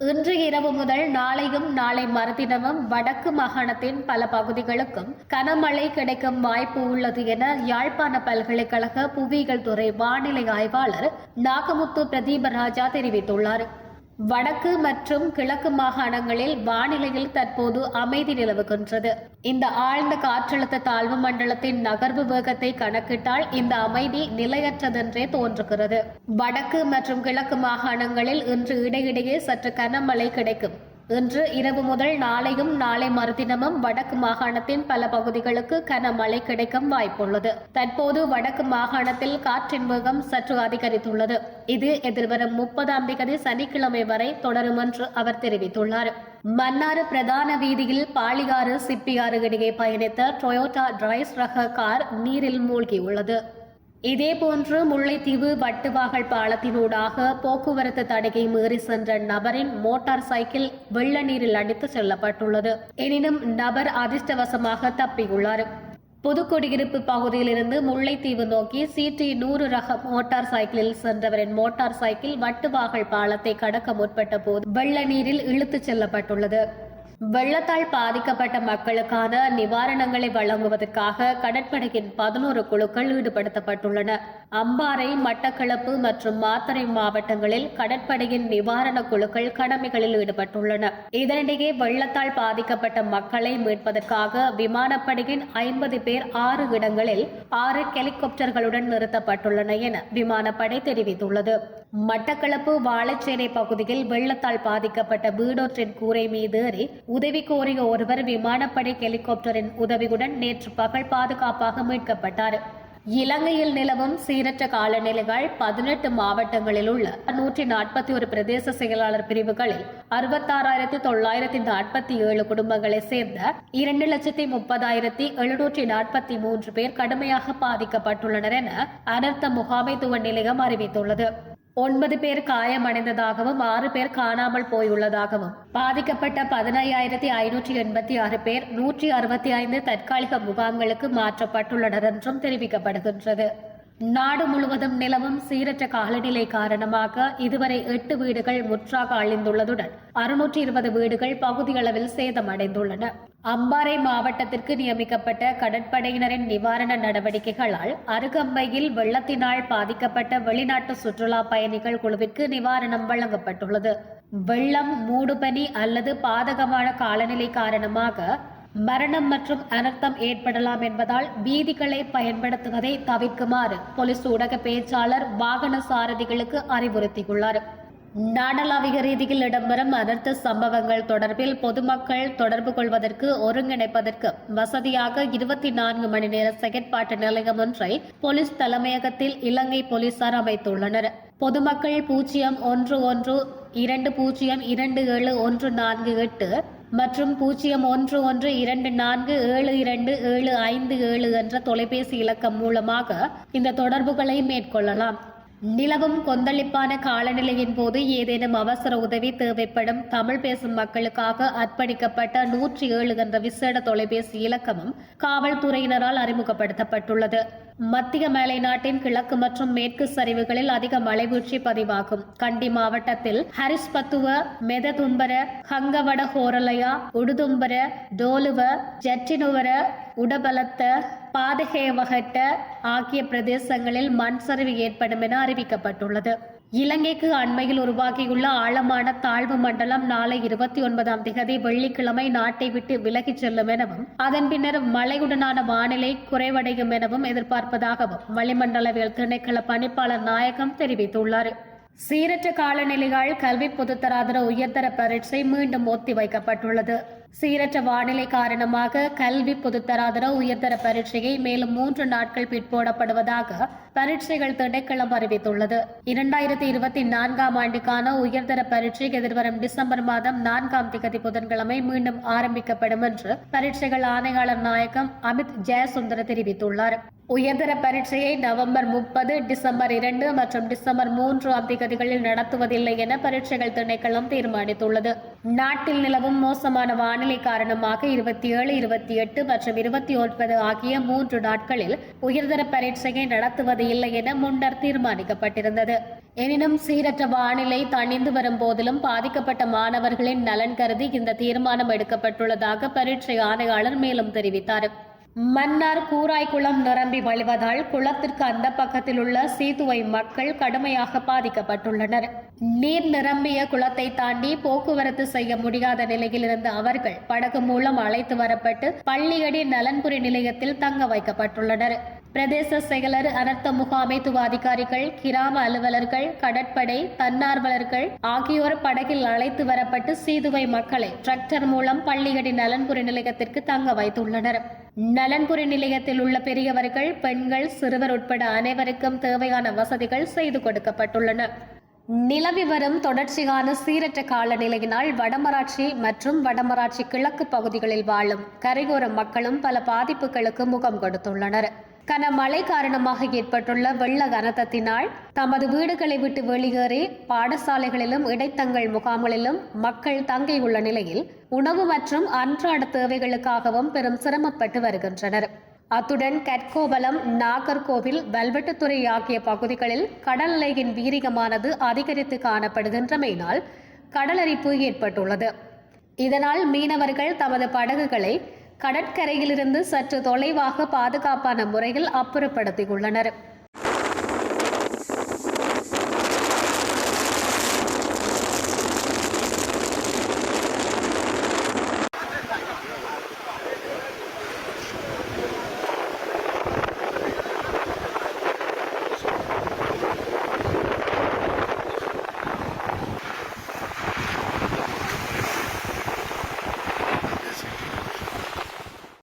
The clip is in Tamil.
இன்று இரவு முதல் நாளையும் நாளை மறுதினமும் வடக்கு மாகாணத்தின் பல பகுதிகளுக்கும் கனமழை கிடைக்கும் வாய்ப்பு உள்ளது என யாழ்ப்பாண பல்கலைக்கழக புவியியல் துறை வானிலை ஆய்வாளர் நாகமுத்து பிரதீபராஜா தெரிவித்துள்ளார். வடக்கு மற்றும் கிழக்கு மாகாணங்களில் வானிலையில் தற்போது அமைதி நிலவுகின்றது. இந்த ஆழ்ந்த காற்றழுத்த தாழ்வு மண்டலத்தின் நகர்வு வேகத்தை கணக்கிட்டால் இந்த அமைதி நிலையற்றதென்றே தோன்றுகிறது. வடக்கு மற்றும் கிழக்கு மாகாணங்களில் இன்று இடையிடையே சற்று கனமழை கிடைக்கும். இன்று இரவு முதல் நாளையும் நாளை மறுதினமும் வடக்கு மாகாணத்தின் பல பகுதிகளுக்கு கனமழை கிடைக்கும் வாய்ப்புள்ளது. தற்போது வடக்கு மாகாணத்தில் காற்றின் வேகம் சற்று அதிகரித்துள்ளது. இது எதிர்வரும் முப்பதாம் தேதி சனிக்கிழமை வரை தொடரும் என்று அவர் தெரிவித்துள்ளார். மன்னார் பிரதான வீதியில் பாலியாறு சிப்பியாறு இடையே பயணித்த டொயோட்டா டிரைஸ் ரக கார் நீரில் மூழ்கியுள்ளது. இதேபோன்று முல்லைத்தீவு வட்டுவாகல் பாலத்தினூடாக போக்குவரத்து தடையை மீறி சென்ற நபரின் மோட்டார் சைக்கிள் வெள்ள நீரில் அடித்து செல்லப்பட்டுள்ளது. எனினும் நபர் அதிர்ஷ்டவசமாக தப்பியுள்ளார். புதுக்குடியிருப்பு பகுதியிலிருந்து முல்லைத்தீவு நோக்கி சிடி நூறு ரக மோட்டார் சைக்கிளில் சென்றவரின் மோட்டார் சைக்கிள் வட்டுவாகல் பாலத்தை கடக்க முற்பட்ட போது வெள்ள நீரில் இழுத்துச் செல்லப்பட்டுள்ளது. வெள்ளத்தால் பாதிக்கப்பட்ட மக்களுக்கான நிவாரணங்களை வழங்குவதற்காக கடற்படையின் பதினோரு குழுக்கள் ஈடுபடுத்தப்பட்டுள்ளன. அம்பாறை மட்டக்களப்பு மற்றும் மாத்தறை மாவட்டங்களில் கடற்படையின் நிவாரண குழுக்கள் கடமைகளில் ஈடுபட்டுள்ளன. இதனிடையே வெள்ளத்தால் பாதிக்கப்பட்ட மக்களை மீட்பதற்காக விமானப்படையின் ஐம்பது பேர் ஆறு இடங்களில் ஆறு ஹெலிகாப்டர்களுடன் நிறுத்தப்பட்டுள்ளன என விமானப்படை தெரிவித்துள்ளது. மட்டக்களப்பு வாழைச்சேனை பகுதியில் வெள்ளத்தால் பாதிக்கப்பட்ட வீடொன்றின் கூரை மீது ஏறி உதவி கோரிய ஒருவர் விமானப்படை ஹெலிகாப்டரின் உதவியுடன் நேற்று பகல் பாதுகாப்பாக மீட்கப்பட்டார். இலங்கையில் நிலவும் சீரற்ற காலநிலைகள் பதினெட்டு மாவட்டங்களில் உள்ள நூற்றி நாற்பத்தி ஒரு பிரதேச செயலாளர் பிரிவுகளில் அறுபத்தாறாயிரத்தி தொள்ளாயிரத்தி நாற்பத்தி ஏழு குடும்பங்களை சேர்ந்த இரண்டு லட்சத்தி முப்பதாயிரத்தி எழுநூற்றி நாற்பத்தி மூன்று பேர் கடுமையாக பாதிக்கப்பட்டுள்ளனர் என அனர்த்த முகாமைத்துவ நிலையம் அறிவித்துள்ளது. ஒன்பது பேர் காயமடைந்ததாகவும் ஆறு பேர் காணாமல் போயுள்ளதாகவும் பாதிக்கப்பட்ட பதினையாயிரத்தி ஐநூற்றி எண்பத்தி ஆறு பேர் நூற்றி அறுபத்தி ஐந்து தற்காலிக முகாம்களுக்கு மாற்றப்பட்டுள்ளனர் என்றும் தெரிவிக்கப்படுகின்றது நாடு முழுவதும் நிலவும் சீரற்ற காலநிலை காரணமாக இதுவரை எட்டு வீடுகள் முற்றாக அழிந்துள்ளதுடன் அறுநூற்றி இருபது வீடுகள் பகுதியளவில் சேதமடைந்துள்ளன அம்பாறை மாவட்டத்திற்கு நியமிக்கப்பட்ட கடற்படையினரின் நிவாரண நடவடிக்கைகளால் அருகம்பையில் வெள்ளத்தினால் பாதிக்கப்பட்ட வெளிநாட்டு சுற்றுலா பயணிகள் குழுவிற்கு நிவாரணம் வழங்கப்பட்டுள்ளது. வெள்ளம் மூடுபனி அல்லது பாதகமான காலநிலை காரணமாக மரணம் மற்றும் அனர்த்தம் ஏற்படலாம் என்பதால் வீதிகளை பயன்படுத்துவதை தவிர்க்குமாறு போலீஸ் ஊடக பேச்சாளர் வாகன சாரதிகளுக்கு அறிவுறுத்தியுள்ளார். நாடளாவிய ரீதியில் இடம்பெறும் அனர்த்த சம்பவங்கள் தொடர்பில் பொதுமக்கள் தொடர்பு கொள்வதற்கு ஒருங்கிணைப்பதற்கு வசதியாக இருபத்தி நான்கு மணி நேர செயற்பாட்டு நிலையம் ஒன்றை போலீஸ் தலைமையகத்தில் இலங்கை போலீசார் அமைத்துள்ளனர். பொதுமக்கள் பூஜ்ஜியம் ஒன்று ஒன்று இரண்டு பூஜ்ஜியம் இரண்டு ஏழு ஒன்று நான்கு எட்டு மற்றும் பூஜ்ஜியம் ஒன்று ஒன்று இரண்டு நான்கு ஏழு இரண்டு ஏழு ஐந்து ஏழு என்ற தொலைபேசி இலக்கம் மூலமாக இந்த தொடர்புகளை மேற்கொள்ளலாம். நிலவும் கொந்தளிப்பான காலநிலையின் போது ஏதேனும் அவசர உதவி தேவைப்படும் தமிழ் பேசும் மக்களுக்காக அர்ப்பணிக்கப்பட்ட நூற்றி ஏழு என்ற விசேட தொலைபேசி இலக்கமும் காவல்துறையினரால் அறிமுகப்படுத்தப்பட்டுள்ளது. மத்திய மேலை நாட்டின் கிழக்கு மற்றும் மேற்கு சரிவுகளில் அதிக மழைவீழ்ச்சி பதிவாகும். கண்டி மாவட்டத்தில் ஹரிஸ்பத்துவ மெததும்பர ஹங்கவட ஹோரலயா உடுதும்பர டோலுவ ஜட்டினுவர உடபலத்த பாதகேவகட்ட ஆகிய பிரதேசங்களில் மண் சரிவு ஏற்படும் என அறிவிக்கப்பட்டுள்ளது. இலங்கைக்கு அண்மையில் உருவாகியுள்ள ஆழமான தாழ்வு மண்டலம் நாளை இருபத்தி ஒன்பதாம் திகதி வெள்ளிக்கிழமை நாட்டை விட்டு விலகிச் செல்லும் எனவும் அதன் பின்னர் மழையுடனான வானிலை குறைவடையும் எனவும் எதிர்பார்ப்பதாகவும் வளிமண்டலவியல் திணைக்கள பணிப்பாளர் நாயகம் தெரிவித்துள்ளார். சீரற்ற காலநிலையால் கல்வி பொதுத்தராதர உயர்தர பரீட்சை மீண்டும் ஒத்திவைக்கப்பட்டுள்ளது. சீரற்ற வானிலை காரணமாக கல்வி பொதுத்தராதர உயர்தர பரீட்சையை மேலும் மூன்று நாட்கள் பிற்போடப்படுவதாக பரீட்சைகள் திணைக்களம் அறிவித்துள்ளது. இரண்டாயிரத்தி இருபத்தி நான்காம் ஆண்டுக்கான உயர்தர பரீட்சை எதிர்வரும் டிசம்பர் மாதம் நான்காம் திகதி புதன்கிழமை மீண்டும் ஆரம்பிக்கப்படும் என்று பரீட்சைகள் ஆணையாளர் நாயகம் அமித் ஜெயசுந்தர தெரிவித்துள்ளார். உயர்தர பரீட்சையை நவம்பர் முப்பது டிசம்பர் இரண்டு மற்றும் டிசம்பர் மூன்று ஆம் திகதிகளில் நடத்துவதில்லை என பரீட்சைகள் திணைக்களம் தீர்மானித்துள்ளது. நாட்டில் நிலவும் மோசமான வானிலை காரணமாக இருபத்தி ஏழு இருபத்தி எட்டு மற்றும் இருபத்தி ஒன்பது ஆகிய மூன்று நாட்களில் உயர்தர பரீட்சையை நடத்துவது இல்லை என முன்னர் தீர்மானிக்கப்பட்டிருந்தது. எனினும் சீரற்ற வானிலை தணிந்து வரும் போதிலும் பாதிக்கப்பட்ட மாணவர்களின் நலன் கருதி இந்த தீர்மானம் எடுக்கப்பட்டுள்ளதாக பரீட்சை ஆணையாளர் மேலும் தெரிவித்தார். மன்னார் கூராய்குளம் நிரம்பி வழிவதால் குளத்திற்கு அந்த பக்கத்தில் உள்ள சீதுவை மக்கள் கடுமையாக பாதிக்கப்பட்டுள்ளனர். நீர் நிரம்பிய குளத்தை தாண்டி போக்குவரத்து செய்ய முடியாத நிலையில் இருந்த அவர்கள் படகு மூலம் அழைத்து வரப்பட்டு பள்ளியடி நலன்புரி நிலையத்தில் தங்க வைக்கப்பட்டுள்ளனர். பிரதேச செயலர் அனர்த்த முகாமைத்துவ அதிகாரிகள் கிராம அலுவலர்கள் கடற்படை தன்னார்வலர்கள் ஆகியோர் படகில் அழைத்து வரப்பட்டு சீதுவை மக்களை டிராக்டர் மூலம் பள்ளியடி நலன்புரி நிலையத்திற்கு தங்க வைத்துள்ளனர். நலன்புரி நிலையத்தில் உள்ள பெரியவர்கள் பெண்கள் சிறுவர் உட்பட அனைவருக்கும் தேவையான வசதிகள் செய்து கொடுக்கப்பட்டுள்ளன. நிலவி வரும் தொடர்ச்சியான சீரற்ற காலநிலையினால் வடமராட்சி மற்றும் வடமராட்சி கிழக்கு பகுதிகளில் வாழும் கரையோர மக்களும் பல பாதிப்புகளுக்கு முகம் கொடுத்துள்ளனர். கனமழை காரணமாக ஏற்பட்டுள்ள வெள்ள கனத்தத்தினால் தமது வீடுகளை விட்டு வெளியேறி பாடசாலைகளிலும் இடைத்தங்கள் முகாம்களிலும் மக்கள் தங்கியுள்ள நிலையில் உணவு மற்றும் அன்றாட தேவைகளுக்காகவும் பெரும் சிரமப்பட்டு வருகின்றனர். அத்துடன் கற்கோவலம் நாகர்கோவில் வல்வெட்டுத்துறை ஆகிய பகுதிகளில் கடல் அலையின் வீரிகமானது அதிகரித்து காணப்படுகின்றமையினால் கடலரிப்பு ஏற்பட்டுள்ளது. இதனால் மீனவர்கள் தமது படகுகளை கடற்கரையிலிருந்து சற்று தொலைவாக பாதுகாப்பான முறையில் அப்புறப்படுத்தியுள்ளனர்.